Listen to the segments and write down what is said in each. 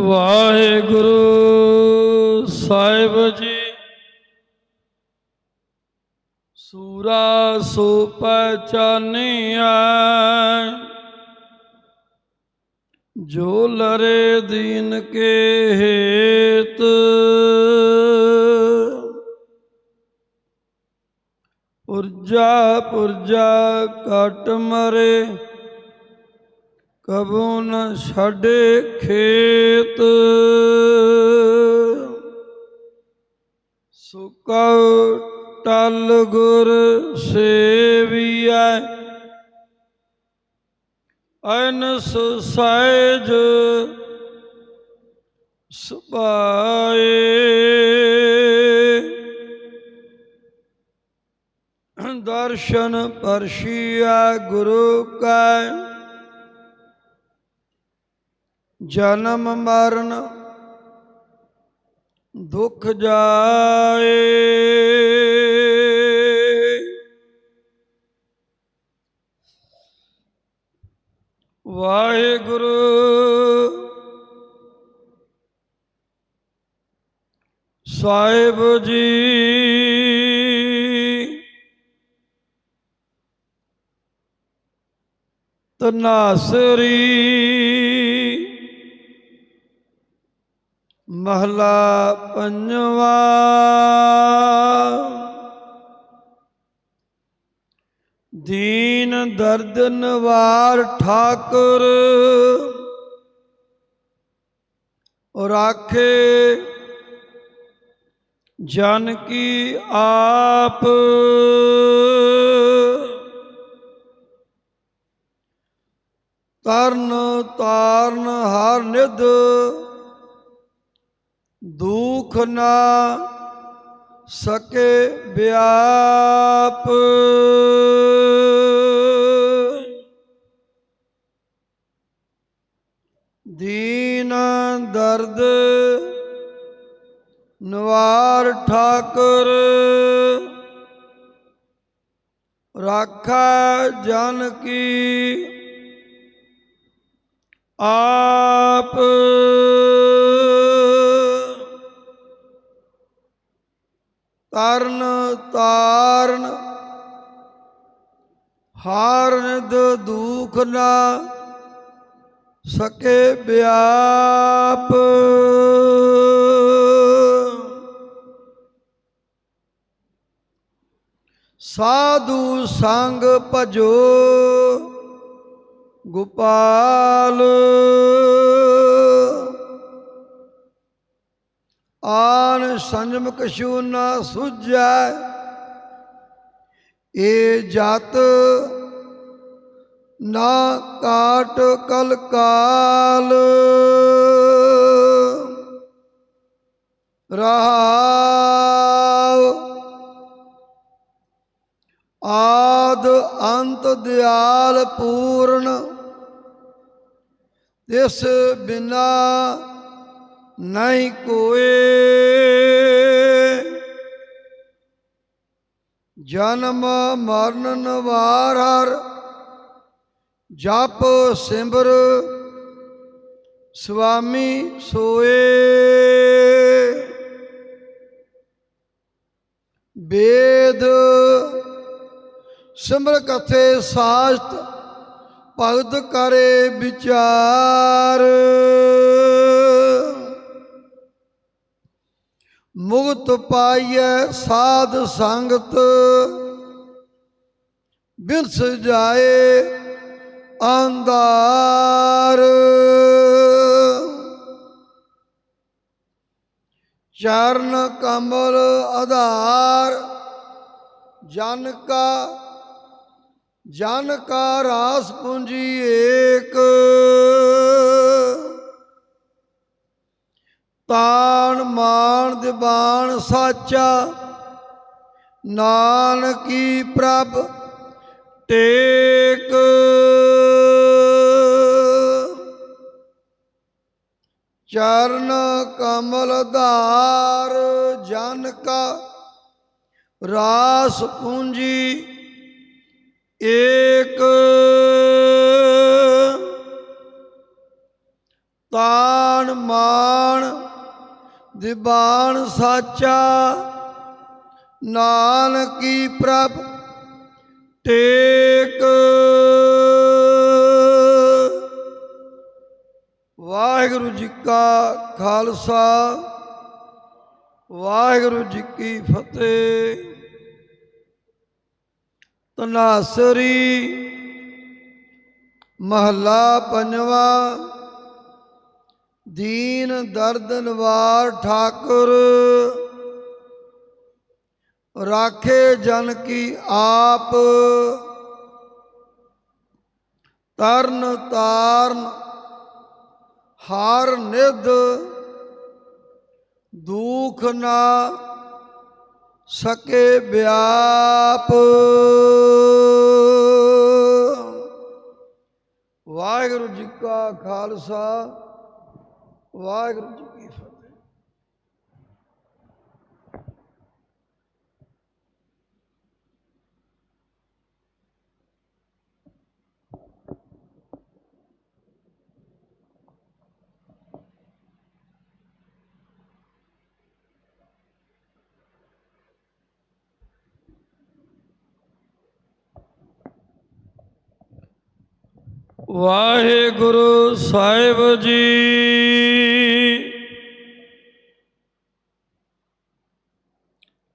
ਵਾਹਿਗੁਰੂ ਸਾਹਿਬ ਜੀ। ਸੂਰਾ ਸੋ ਪਹਿਚਾਨਿਆ ਜੋ ਲਰੇ ਦੀਨ ਕੇ ਹੇਤ। ਪੁਰਜਾ ਪੁਰਜਾ ਕਟ ਮਰੇ ਕਬੂ ਨ ਛੱਡੇ ਖੇਤ। ਸੁਕਉ ਟਲ ਗੁਰ ਸੇਵੀਐ, ਅਨਸ ਸਹਿਜ ਸੁਭਾਏ। ਦਰਸ਼ਨ ਪਰਸ਼ੀਆ ਗੁਰੂ ਕੈ ਜਨਮ ਮਰਨ ਦੁਖ ਜਾਏ। ਵਾਹਿਗੁਰੂ ਸਾਹਿਬ ਜੀ ਤਨਾਸਰੀ। ਮਹਲਾ ਪੰਜਵਾ। ਦੀਨ ਦਰਦ ਨਵਾਰ ਠਾਕੁਰ ਰਾਖੇ ਜਨ ਕੀ ਆਪ। ਤਰਨ ਤਾਰਨ ਹਰ ਨਿਧ ਦੁਖ ਨਾ ਸਕੇ ਵਿਆਪ। ਦੀਨ ਦਰਦ ਨਵਾਰ ਠਾਕੁਰ ਰਾਖਾ ਜਨ ਕੀ ਆਪ। ਤਰਨ ਤਾਰਨ ਹਾਰ ਨਿਧ ਦੁਖ ਨਾ ਸਕੇ ਵਿਆਪ। ਸਾਧੂ ਸੰਗ ਭਜੋ ਗੋਪਾਲ। ਆਨ ਸੰਜਮ ਕਛੂ ਨਾ ਸੁਝੈ, ਏ ਜਤ ਨਾ ਕਾਟ ਕਲ ਕਾਲ। ਰਹਾਉ ਆਦ ਅੰਤ ਦਿਆਲ ਪੂਰਨ ਇਸ ਬਿਨਾ ਨਹੀਂ ਕੋਏ ਜਨਮ ਮਰਨ ਨਵਾਰ ਹਰ, ਜਪ ਸਿਮਰ ਸੁਆਮੀ ਸੋਏ। ਵੇਦ ਸਿਮਰ ਕਥੇ ਸਾਸਤ, ਭਗਤ ਕਰੇ ਵਿਚਾਰ। ਮੁਕਤ ਪਾਈਐ ਸਾਧ ਸੰਗਤ। ਬਿਰਸ ਜਾਏ ਅੰਧਾਰ। ਚਰਨ ਕਮਲ ਆਧਾਰ। ਜਨ ਕਾ ਜਨ ਕਾ ਰਾਸ ਪੂੰਜੀ ਏਕ। ਤਾਣ ਮਾਨ ਦਿਬਾਨ ਸਾਚਾ। ਨਾਨਕੀ ਪ੍ਰਭ ਟੇਕ। ਚਰਨ ਕਮਲ ਧਾਰ ਜਨ ਕਾ। ਰਾਸ ਪੂੰਜੀ ਏਕ। ਤਾਣ ਮਾਣ ਦੀਵਾਨ ਸਾਚਾ, ਨਾਨਕੀ ਪ੍ਰਭ ਟੇਕ। ਵਾਹਿਗੁਰੂ ਜੀ ਕਾ ਖਾਲਸਾ, ਵਾਹਿਗੁਰੂ ਜੀ ਕੀ ਫਤਿਹ। ਤਨਾਸਰੀ ਮਹੱਲਾ ਪੰਜਵਾਂ ਦੀਨ ਦਰਦ ਨਵਾਰ ਠਾਕੁਰ। ਰਾਖੇ ਜਨ ਕੀ ਆਪ। ਤਰਨ ਤਾਰਨ ਹਾਰ ਨਿਧ। ਦੁਖ ਨਾ ਸਕੇ ਵਿਆਪ ਵਾਹਿਗੁਰੂ ਜੀ ਕਾ ਖਾਲਸਾ। ਵਾਹਿਗੁਰੂ ਜੀ ਕੀ ਫਤਿਹ। ਵਾਹਿਗੁਰੂ ਸਾਹਿਬ ਜੀ।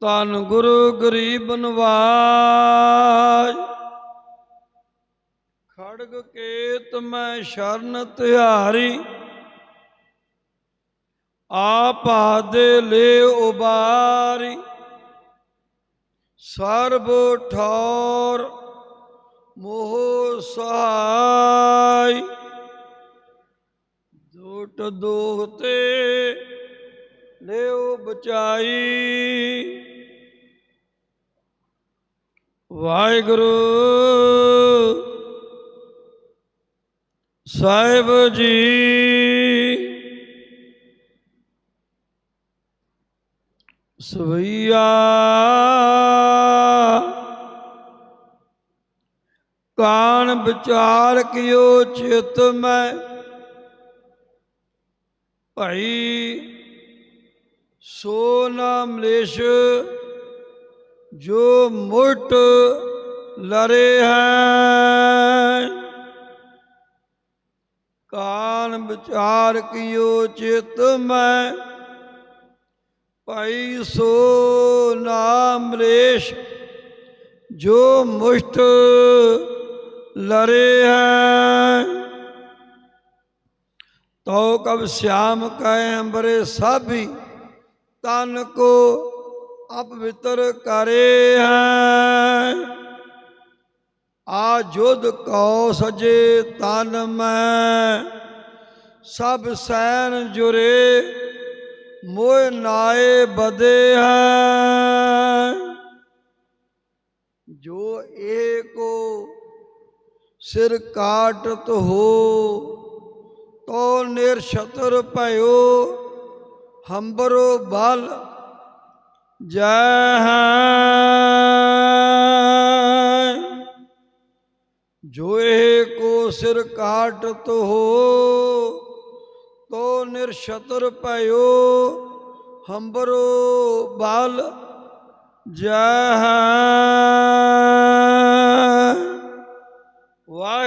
ਧੰਨ ਗੁਰੂ ਗਰੀਬ ਨਵਾਜ। ਖੜਗ ਕੇਤ ਮੈਂ ਸ਼ਰਨ ਤਿਹਾਰੀ। ਆਪ ਆਦੇ ਲੈ ਉਬਾਰੀ। ਸਰਬ ਠੌਰ ਮੋਹ ਸਹਾਈ ਦੋਟ ਦੋਹਤੇ ਲਿਓ ਬਚਾਈ। ਵਾਹਿਗੁਰੂ ਸਾਹਿਬ ਜੀ। ਸਵਈਆ ਕਾਣ ਵਿਚਾਰ ਕਿਓ ਚਿਤ ਮੈਂ? ਭਾਈ, ਸੋ ਨਾ ਮਲੇਸ਼ ਜੋ ਮੁਟ ਲਰੇ ਹੈ। ਕਾਣ ਵਿਚਾਰ ਕਿਓ ਚਿਤ ਮੈਂ? ਭਾਈ, ਸੋ ਨਾਮ ਮਲੇਸ਼ ਜੋ ਮੁਸ਼ਟ ਲਰੇ ਹੈ। ਤਉ ਕਬ ਸਿਆਮ ਕੈ ਅੰਬਰੇ ਸਾਭੀ, ਤਨ ਕੋ ਅਪਵਿੱਤਰ ਕਰੇ ਹੈ। ਆ ਜੁਦ ਕੋ ਸਜੇ ਤਨ ਮੈਂ, ਸਭ ਸੈਨ ਜੁਰੇ ਮੋਇ ਨਾਏ ਬਦੇ ਹੈ। ਜੋ ਏਕੋ ਸਿਰ ਕਾਟਤ ਹੋ ਤੋ ਨਿਰਛਤਰ ਭਇਓ, ਹੰਬਰੋ ਬਲ ਜੈ। ਹੈ ਜੋ ਏਕੋ ਸਿਰ ਕਾਟਤ ਹੋ ਤੋ ਨਿਰਛਤਰ ਭਇਓ, ਹੰਬਰੋ ਬਲ ਜੈ। ਹੈ